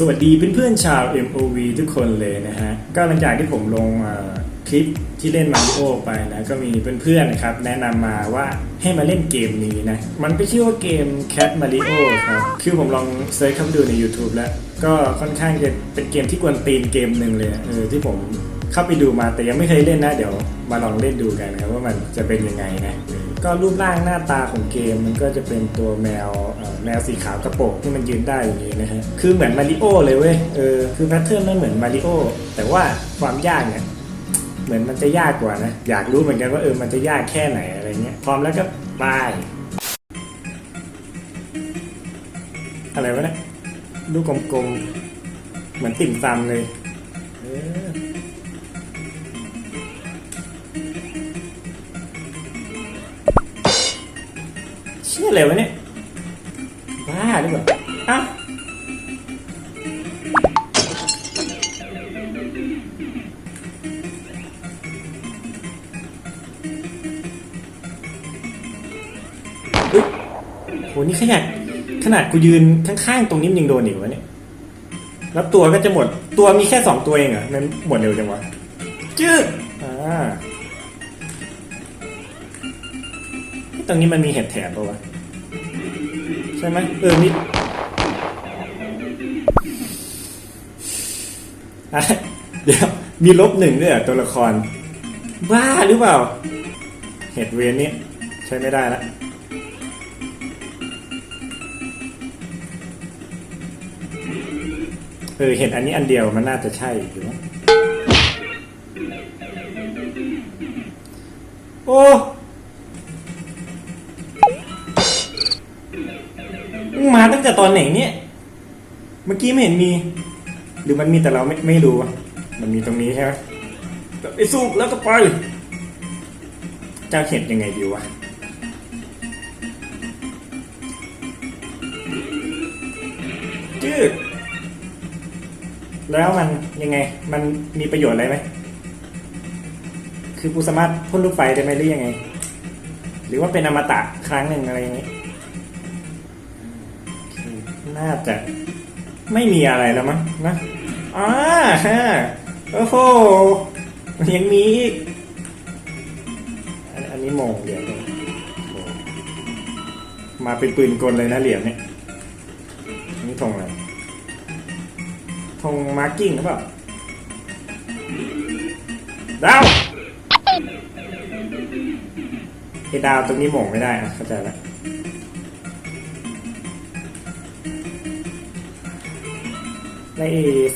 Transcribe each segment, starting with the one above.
สวัสดีเพื่อนๆชาว MOV ทุกคนเลยนะฮะ ก็หลังจากที่ผมลงคลิปที่เล่นมาริโอไปนะ ก็มีเพื่อนๆนะครับ แนะนำมาว่าให้มาเล่นเกมนี้นะ มันไปชื่อว่าเกม Cat Mario ครับ คือผมลองเซิร์ชเข้าไปดูใน YouTube แล้ว ก็ค่อนข้างจะเป็นเกมที่กวนตีนเกมหนึ่งเลยเออที่ผมเข้าไปดูมาแต่ยังไม่เคยเล่นนะ เดี๋ยวมาลองเล่นดูกันนะครับว่ามันจะเป็นยังไงนะ ก็รูปร่างหน้าตาของเกมมันก็จะเป็นตัวแมวเแมวสีขาวกระโปรงที่มันยืนได้อย่างนี้นะฮะคือเหมือนมาริโอเลยเว้ยเออคือแพทเทิร์นมันเหมือนมาริโอแต่ว่าความยากเนี่ยเหมือนมันจะยากกว่านะ อยากรู้เหมือนกันว่าเออมันจะยากแค่ไหนอะไรเงี้ยพร้อมแล้วก็ไปอะไรวะเนี่ยลูกกลมๆ เหมือนติ่มซำเลยเออเชื่อเลยวะเนี่ย บ้าหรือเปล่าอ้าวเฮ้ยโหนี่ขนาดขนาดกูยืนข้างๆตรงนี้มันยังโดนอีกวะเนี่ย แล้วตัวก็จะหมด ตัวมีแค่สองตัวเองเหรอมันหมดเร็วจังวะ จืดอ่า ตรงนี้มันมีเห็ดแถมปะวะ ใช่ไหมเออมีอะเดี๋ยวมีลบหนึ่งด้วยเหรอตัวละครบ้าหรือเปล่า เห็ดเวนนี้ใช้ไม่ได้ละเออเห็ดอันนี้อันเดียวมันน่าจะใช่หรือว่าโอ้ ตั้งแต่ตอนไหนเนี่ย เมื่อกี้ไม่เห็นมี หรือมันมีแต่เราไม่ไม่รู้วะมันมีตรงนี้ใช่ไหมไปสู้แล้วก็ไปจะเห็นยังไงดีวะจืดแล้วมันยังไง มันมีประโยชน์อะไรไหม คือกูสามารถพ่นลูกไฟได้ไหมหรือยังไง หรือว่าเป็นอมตะครั้งหนึ่งอะไรอย่างนี้ น่าจะไม่มีอะไรแล้วมั้งนะอ่าฮะโอ้โหยังมีอีกอันอันนี้โมงเหรียญเลยโอ้มาเป็นปืนกลเลยนะเหรียญเนี่ยนนี้ธงอะไรธงมาร์กิ้งหรือเปล่าดาวไอ้ดาวตรงนี้โมงไม่ได้อะเข้าใจแล้ว ใน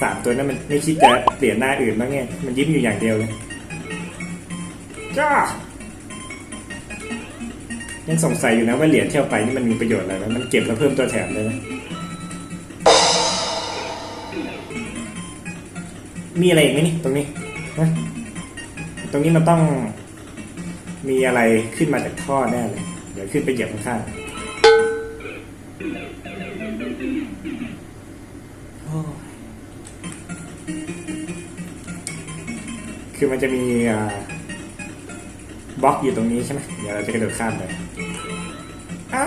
สามตัวนั้นมันไม่คิดจะเปลี่ยนหน้าอื่นบ้างไงมันยิ้มอยู่อย่างเดียวเลยจ้ายังสงสัยอยู่นะว่าเหรียญเที่ยวไปนี่มันมีประโยชน์อะไรไหมมันเก็บแล้วเพิ่มตัวแถมได้ไหมมีอะไรอีกไหมนี่ตรงนี้ฮะตรงนี้มันต้องมีอะไรขึ้นมาจากท่อแน่เลย เดี๋ยวขึ้นไปเหยียบข้างๆ คือมันจะมีบล็อกอยู่ตรงนี้ใช่ไหมเดี๋ยวเราจะกระโดดข้ามไปเอ้า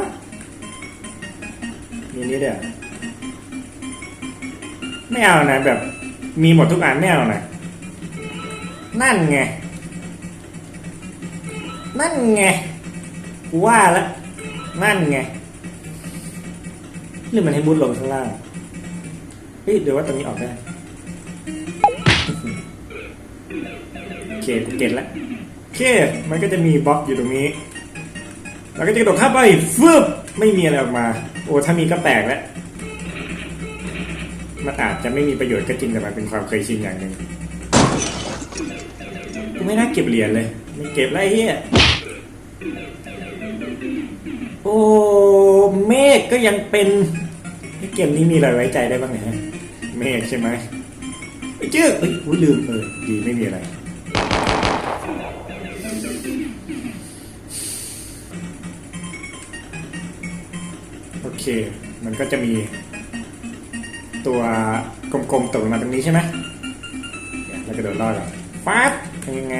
มีนี้เดี๋ยวไม่เอานะแบบมีหมดทุกอันไม่เอานะนั่นไง นั่นไงกูว่าแล้วนั่นไงหรือมันให้บุญลงข้างล่างเฮ้ยเดี๋ยวว่าตรงนี้ออกได้ เคกูเก็ตแล้วโอเค มันก็จะมีบล็อกอยู่ตรงนี้ แล้วก็จะกระโดดข้ามไปฟึบไม่มีอะไรออกมา โอ้ถ้ามีก็แปลกแล้วมันอาจจะไม่มีประโยชน์ก็จริงแต่มันเป็นความเคยชินอย่างหนึ่งกูไม่น่าเก็บเหรียญเลยไม่เก็บไรเฮียโอ้เมฆก็ยังเป็นเกมนี้มีอะไรไว้ใจได้บ้างเนี่ยเมฆใช่ไหม จื้อเอ้ยอุ๊ยลืมเออดีไม่มีอะไร โอเค มันก็จะมี ตัวกลมๆตกลงมาตรงนี้ใช่ไหมเดี๋ยวเรากระโดดรอดก่อนปั๊บยังไง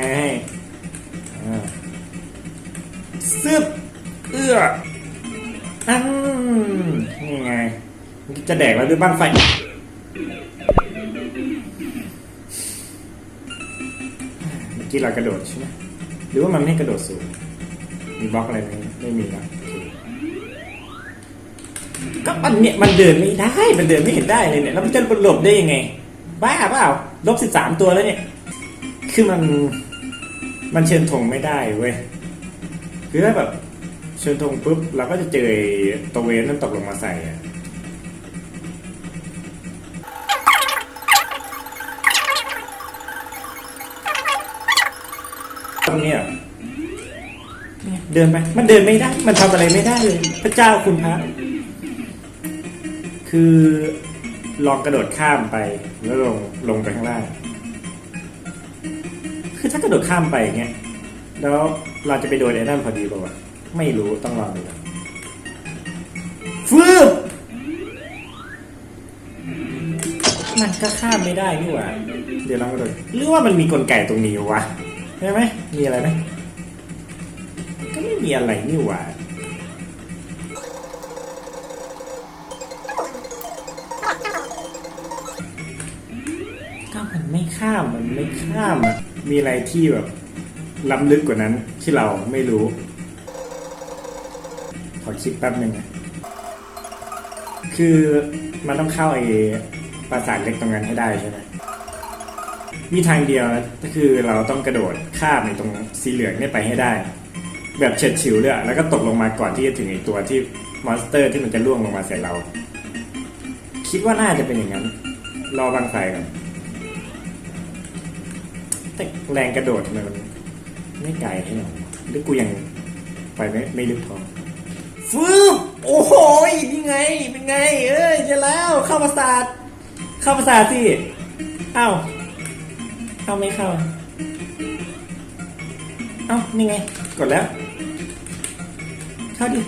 อ่าซึบเอื้ออันนี่ไง จะแดกแล้วด้วยบ้างไฟ เมื่เรากระโดดใช่ไหมหรือว่ามันไม่กระโดดสูง มีบล็อกอะไรไหมไม่มีนะก็มันเนี่ยมันเดินไม่ได้ มันเดินไม่เห็นได้เลยเนี่ยแล้วมันจะหลบได้ยังไงบ้าเปล่าลบสิบสามตัวแล้วเนี่ย คือมันมันเชิญธงไม่ได้เว้ยคือถ้าแบบเชิญธงปุ๊บเราก็จะเจอตัวเวนนั่นตกลงมาใส่อะ ตรงเนี้ยเนี่ยเดินไปมันเดินไม่ได้ มันทำอะไรไม่ได้เลย พระเจ้าคุณพระคือลองกระโดดข้ามไปแล้วลงลงไปข้างล่าง คือถ้ากระโดดข้ามไปอย่างเงี้ยแล้วเราจะไปโดนไอ้นั่นพอดีป่าวะไม่รู้ต้องลองดูนะฟืบมันก็ข้ามไม่ได้นี่หว่า เดี๋ยวลองกระโดดหรือว่ามันมีกลไกตรงนี้วะ ช่ไหมมีอะไรไหมก็ไม่มีอะไรนี่หว่าก็มันไม่ข้ามมันไม่ข้ามอะมีอะไรที่แบบล้ำลึกกว่านั้นที่เราไม่รู้ ขอคิดแป๊บหนึ่งนะคือมันต้องเข้าไอ้ปราสาทเล็กตรงนั้นให้ได้ใช่ไหม มีทางเดียวนะก็คือเราต้องกระโดดข้ามในตรงสีเหลืองเนี่ยไปให้ได้ แบบเฉียดฉิวเลยอะแล้วก็ตกลงมาก่อนที่จะถึงไอตัวที่มอนสเตอร์ที่มันจะล่วงลงมาใส่เรา คิดว่าน่าจะเป็นอย่างนั้น รอบางไฟก่อนแต่แรงกระโดดทำไมมันไม่ไกลให้หรอหรือกูยังไปไม่ไม่ลึกพอฟืบโอ้โหนี่ไง เป็นไง เอ้ยจะแล้ว เข้าประสาท เข้าประสาทสิเอ้า เข้าไม่เข้า เอ้านี่ไง กดแล้ว เข้าดิ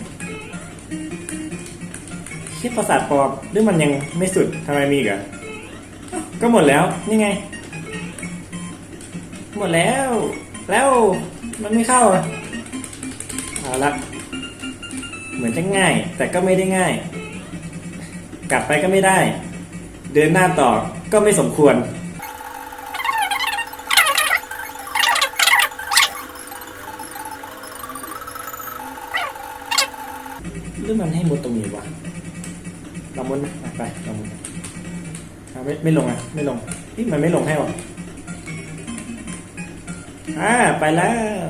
คิดประสาทปลอมหรือมันยังไม่สุดทำไมมีอีกอะเอ้าก็หมดแล้ว นี่ไง หมดแล้ว แล้วมันไม่เข้าอะเอาละเหมือนจะง่าย แต่ก็ไม่ได้ง่าย กลับไปก็ไม่ได้ เดินหน้าต่อก็ไม่สมควร ไม่ไม่ลงอะ ไม่ลงนี่มันไม่ลงให้หรออ่าไปแล้ว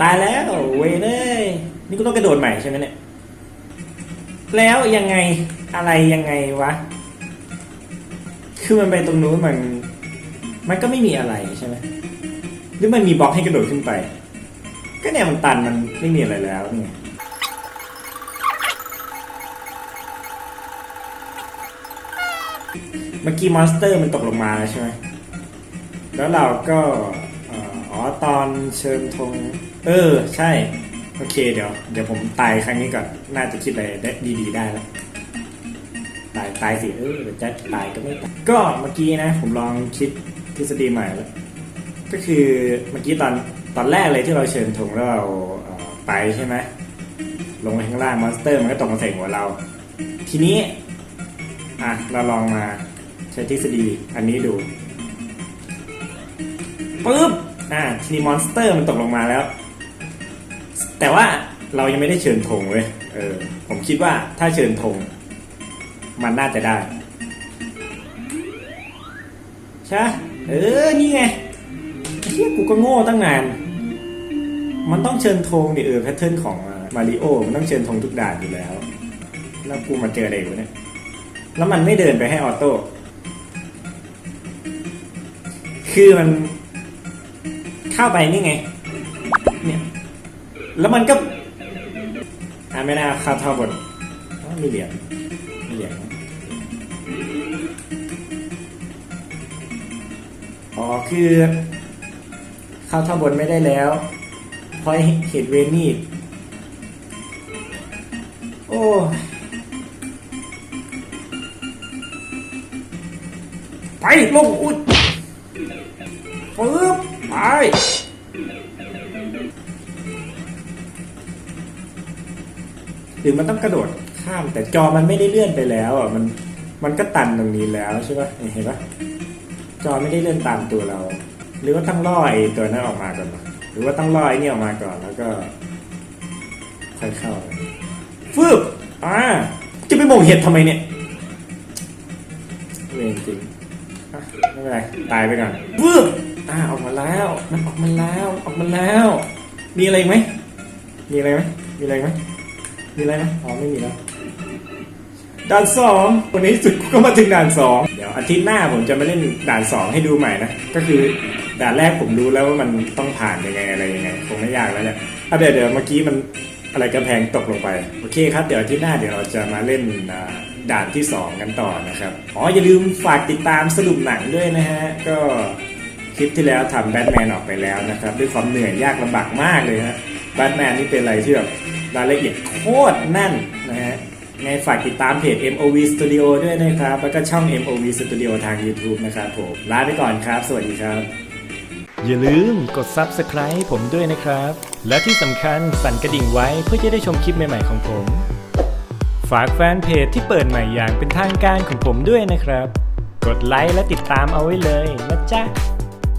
ตายแล้วเวเลยนี่ก็ต้องกระโดดใหม่ใช่ไหมเนี่ย แล้วยังไงอะไรยังไงวะ คือมันไปตรงนู้นมัน มันก็ไม่มีอะไรใช่ไหมหรือมันมีบล็อกให้กระโดดขึ้นไป ก็เนี่ยมันตันมันไม่มีอะไรแล้วนี่ เมื่อกี้มอนสเตอร์มันตกลงมาแล้วใช่ไหม แล้วเราก็อ๋อตอนเชิญธงเออ ใช่ โอเคเดี๋ยว เดี๋ยวผมตายครั้งนี้ก่อน น่าจะคิดอะไรได้ดีๆได้แล้วตายตายสิเออจะตายก็ไม่ตายก็เมื่อกี้นะ ผมลองคิดทฤษฎีใหม่แล้ว ก็คือเมื่อกี้ตอนตอนแรกเลยที่เราเชิญธงแล้วเราเไปใช่ไหมลงไปข้างล่างมอนสเตอร์มันก็ตกมาใส่หัวเรา ทีนี้ อะ เราลองมา ใช้ทฤษฎีอันนี้ดูปึ๊บอ่าทีนี้มอนสเตอร์มันตกลงมาแล้ว แต่ว่าเรายังไม่ได้เชิญธงเว้ยเออผมคิดว่าถ้าเชิญธงมันน่าจะได้ใช่เออ นี่ไงเฮียกูก็โง่ตั้งนาน มันต้องเชิญธงดิเออแพทเทิร์นของมาริโอมันต้องเชิญธงทุกด่านอยู่แล้ว แล้วกูมาเจออะไรวะเนี่ย แล้วมันไม่เดินไปให้ออโต้ คือมันเข้าไปนี่ไง เนี่ย แล้วมันก็อ่าไม่น่าเข้าท่าบทอ๋อมีเหรียญมีเหรียญอ๋อคือเข้าท่าบนไม่ได้แล้วเพราะเหตุเวนี่โอ้ไปลงอุ้ย ไปหรือมันต้องกระโดดข้ามแต่จอมันไม่ได้เลื่อนไปแล้วอะมันมันก็ตันตรงนี้แล้วใช่ปะนี่เห็นปะจอไม่ได้เลื่อนตามตัวเรา หรือว่าต้องล่อไอ้ตัวนั้นออกมาก่อนหรือว่าต้องล่อไอ้นี่ออกมาก่อนแล้วก็ค่อยเข้าฟึบอ่าจะไปโมงเห็ดทำไมเนี่ยเวรจริง ไม่เป็นไรตายไปก่อนฟึบอ่าออกมาแล้วมันออกมาแล้วออกมาแล้ว มีอะไรอีกไหมมีอะไรไหมมีอะไรไหมมีอะไรไหมอ๋อไม่มีแล้วด่านสองวันนี้สุดก็มาถึงด่านสองเดี๋ยวอาทิตย์หน้าผมจะมาเล่นด่านสองให้ดูใหม่นะก็คือด่านแรกผมรู้แล้วว่ามันต้องผ่านยังไงอะไรยังไงคงไม่ยากแล้วแหละอะเดี๋ยวเดี๋ยวเมื่อกี้มันอะไรกระแพงตกลงไป โอเคครับ เดี๋ยวอาทิตย์หน้าเดี๋ยวเราจะมาเล่นอ่า ด่านที่สองกันต่อนะครับ อ๋ออย่าลืมฝากติดตามสรุปหนังด้วยนะฮะ ก็คลิปที่แล้วทำแบทแมนออกไปแล้วนะครับ ด้วยความเหนื่อยยากลำบากมากเลยฮะแบทแมนนี่เป็นอะไรที่แบบรายละเอียดโคตรแน่นนะฮะไงฝากติดตามเพจ MOV Studio ด้วยนะครับ แล้วก็ช่อง MOV Studio ทาง YouTube นะครับผมลาไปก่อนครับ สวัสดีครับ อย่าลืมกด Subscribe ผมด้วยนะครับ และที่สำคัญสั่นกระดิ่งไว้เพื่อจะได้ชมคลิปใหม่ ๆ ของผม ฝากแฟนเพจที่เปิดใหม่อย่างเป็นทางการของผมด้วยนะครับ กดไลค์และติดตามเอาไว้เลยนะจ๊ะ